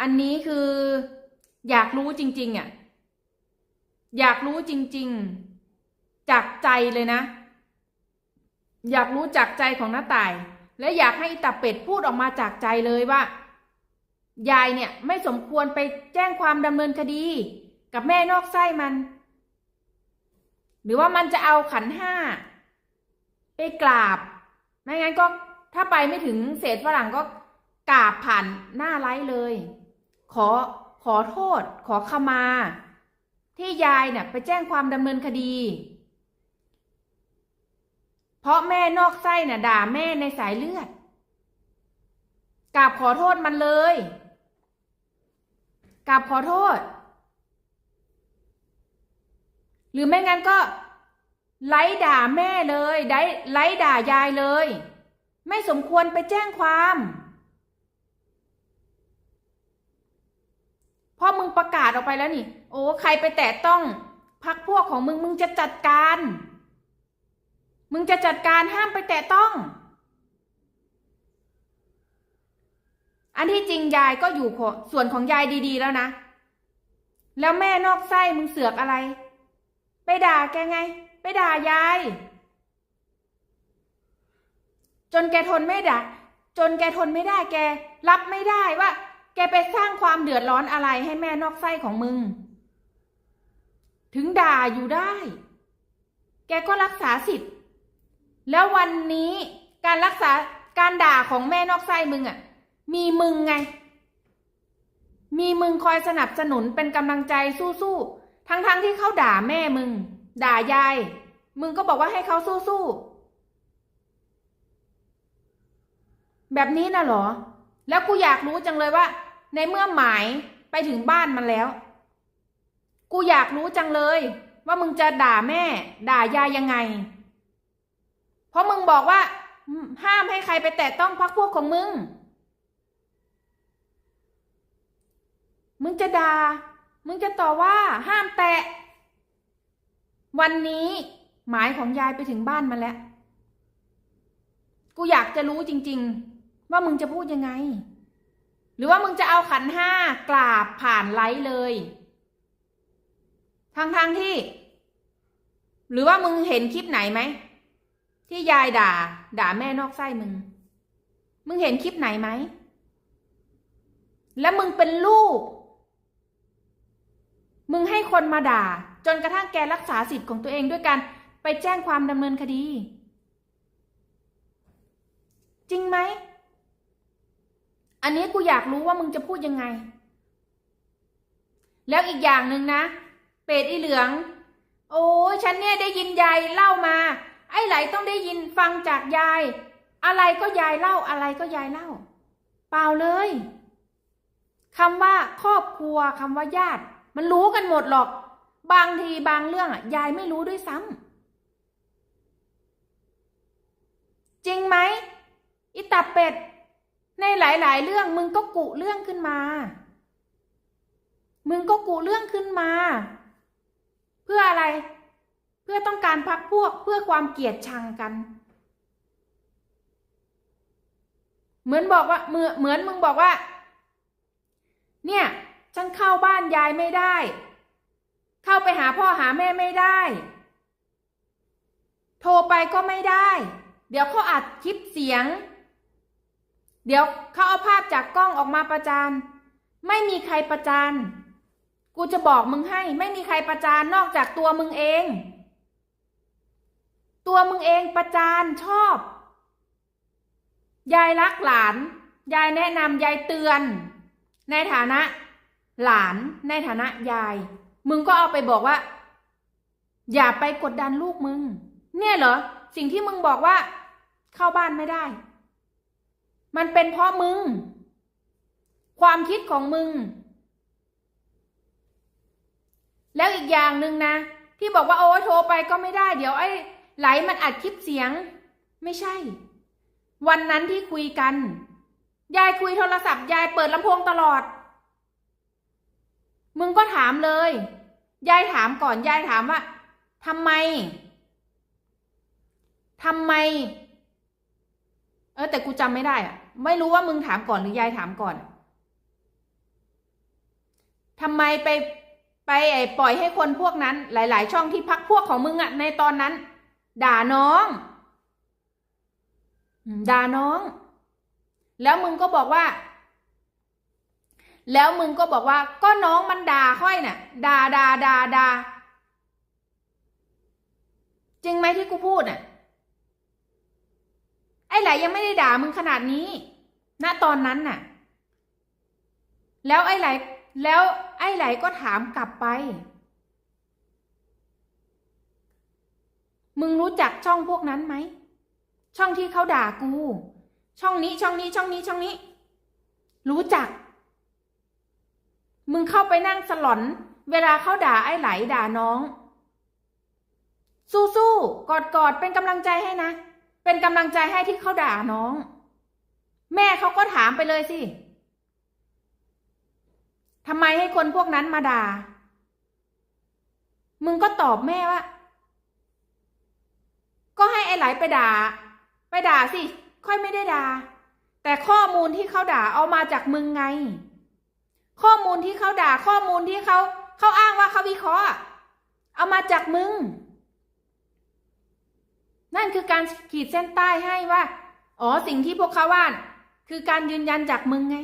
อันนี้คืออยากรู้จริง ๆอะอยากรู้จริง ๆ จากใจเลยนะ อยากรู้จากใจของน้าต่าย และอยากให้ตาเป็ดพูดออกมาจากใจเลยว่า ยายเนี่ยไม่สมควรไปแจ้งความดำเนินคดี กับแม่นอกไส้มัน หรือว่ามันจะเอาขันห้าไปกราบ ไม่งั้นก็ถ้าไปไม่ถึงเศษฝรั่งก็กราบผ่านหน้าไลฟ์เลย ขอขอโทษ ขอขมา ที่ยายเนี่ยไปแจ้งความดำเนินคดี เพราะแม่นอกไส้น่ะด่าแม่ในสายเลือดกราบขอโทษมันเลยกราบขอโทษ หรือไม่งั้นก็ ไล่ด่าแม่เลยได้ไล่ด่ายายเลย ไม่สมควรไปแจ้งความเพราะมึงประกาศออกไปแล้วนี่ โอ้ใครไปแตะต้องพักพวกของมึงมึงจะจัดการ มึงจะจัดการห้ามไปแตะต้อง อันที่จริงยายก็อยู่ส่วนของยายดีๆแล้วนะ แล้วแม่นอกไส้มึงเสือกอะไร ไปด่าแกไง ไปด่ายาย จนแกทนไม่ได้จนแกทนไม่ได้แก รับไม่ได้ว่า แกไปสร้างความเดือดร้อนอะไรให้แม่นอกไส้ของมึง ถึงด่าอยู่ได้ แกก็รักษาสิทธิ์ แล้ววันนี้การรักษาการด่าของแม่นอกไส้มึงอะ่ะ มีมึงไง มีมึงคอยสนับสนุนเป็นกำลังใจสู้ๆ ทั้งๆทที่เขาด่าแม่มึง ด่ายาย มึงก็บอกว่าให้เขาสู้ๆ แบบนี้นะหรอ แล้วกูอยากรู้จังเลยว่า ในเมื่อหมายไปถึงบ้านมันแล้ว กูอยากรู้จังเลย ว่ามึงจะด่าแม่ ด่ายายยังไง เพราะมึงบอกว่า ห้ามให้ใครไปแตะต้องพักพวกของมึง มึงจะด่า มึงจะต่อว่าห้ามแตะ วันนี้หมายของยายไปถึงบ้านมาแล้ว กูอยากจะรู้จริง ๆ ว่ามึงจะพูดยังไง หรือว่ามึงจะเอาขันห้ากราบผ่านไลฟ์เลยทางทางที่ หรือว่ามึงเห็นคลิปไหนไหม ที่ยายด่า ด่าแม่นอกไส้มึง มึงเห็นคลิปไหนไหม แล้วมึงเป็นลูก มึงให้คนมาด่า จนกระทั่งแกรักษาสิทธิ์ของตัวเองด้วยการไปแจ้งความดำเนินคดี จริงไหม อันนี้กูอยากรู้ว่ามึงจะพูดยังไง แล้วอีกอย่างหนึ่งนะ เป็ดอีเหลือง โอ้ยฉันเนี่ยได้ยินยายเล่ามา ไอ้ไหลต้องได้ยินฟังจากยาย อะไรก็ยายเล่าอะไรก็ยายเล่า เปล่าเลยคำว่าครอบครัวคำว่าญาติ มันรู้กันหมดหรอก บางทีบางเรื่องอะยายไม่รู้ด้วยซ้ำจริงไหมอิตาเป็ด ในหลายๆ เรื่องมึงก็กุเรื่องขึ้นมา มึงก็กุเรื่องขึ้นมา เพื่ออะไร เพื่อต้องการพักพวกเพื่อความเกลียดชังกัน เหมือนบอกว่าเหมือนเหมือนมึงบอกว่า เนี่ยฉันเข้าบ้านยายไม่ได้ เข้าไปหาพ่อหาแม่ไม่ได้ โทรไปก็ไม่ได้ เดี๋ยวเขาอัดคลิปเสียง เดี๋ยวเขาเอาภาพจากกล้องออกมาประจาน ไม่มีใครประจาน กูจะบอกมึงให้ ไม่มีใครประจานนอกจากตัวมึงเอง ตัวมึงเองประจานชอบ ยายรักหลาน ยายแนะนำยายเตือน ในฐานะ หลานในฐานะยาย มึงก็เอาไปบอกว่า อย่าไปกดดันลูกมึง เนี่ยเหรอ สิ่งที่มึงบอกว่า เข้าบ้านไม่ได้ มันเป็นเพราะมึง ความคิดของมึง แล้วอีกอย่างหนึ่งนะ ที่บอกว่าโอ้โทรไปก็ไม่ได้ เดี๋ยวไอ้ไหลมันอัดคลิปเสียง ไม่ใช่ วันนั้นที่คุยกัน ยายคุยโทรศัพท์ยายเปิดลำโพงตลอด มึงก็ถามเลย ยายถามก่อน ยายถามว่าทำไมทำไม เออแต่กูจำไม่ได้อะไม่รู้ว่ามึงถามก่อนหรือยายถามก่อนทำไมไปไปไอ้ปล่อยให้คนพวกนั้น หลาย ๆ ช่องที่พักพวกของมึงอะในตอนนั้น ด่าน้องด่าน้อง แล้วมึงก็บอกว่า แล้วมึงก็บอกว่า ก็น้องมันด่าค่อยน่ะด่าด่าด่าด่าจริงไหมที่กูพูดน่ะ อ้ไหลยังไม่ได้ด่ามึงขนาดนี้ ณ ตอนนั้นน่ะ แล้วไอ้ไหล แล้วไอ้ไหลก็ถามกลับไป มึงรู้จักช่องพวกนั้นไหม ช่องที่เขาด่ากู ช่องนี้ ช่องนี้ ช่องนี้ ช่องนี้ รู้จัก มึงเข้าไปนั่งสลอน เวลาเขาด่าไอ้ไหลด่าน้อง สู้ๆ กอดกอดๆเป็นกำลังใจให้นะ เป็นกำลังใจให้ที่เขาด่าน้อง แม่เขาก็ถามไปเลยสิทำไมให้คนพวกนั้นมาด่า มึงก็ตอบแม่ว่า ก็ให้ไอ้ไหลไปด่า ไปด่าสิ ค่อยไม่ได้ด่า แต่ข้อมูลที่เขาด่าเอามาจากมึงไง ข้อมูลที่เขาด่าข้อมูลที่เขาเขาอ้างว่าเขาวิเคราะห์เอามาจากมึง นั่นคือการขีดเส้นใต้ให้ว่า อ๋อสิ่งที่พวกเขาว่านคือการยืนยันจากมึงไง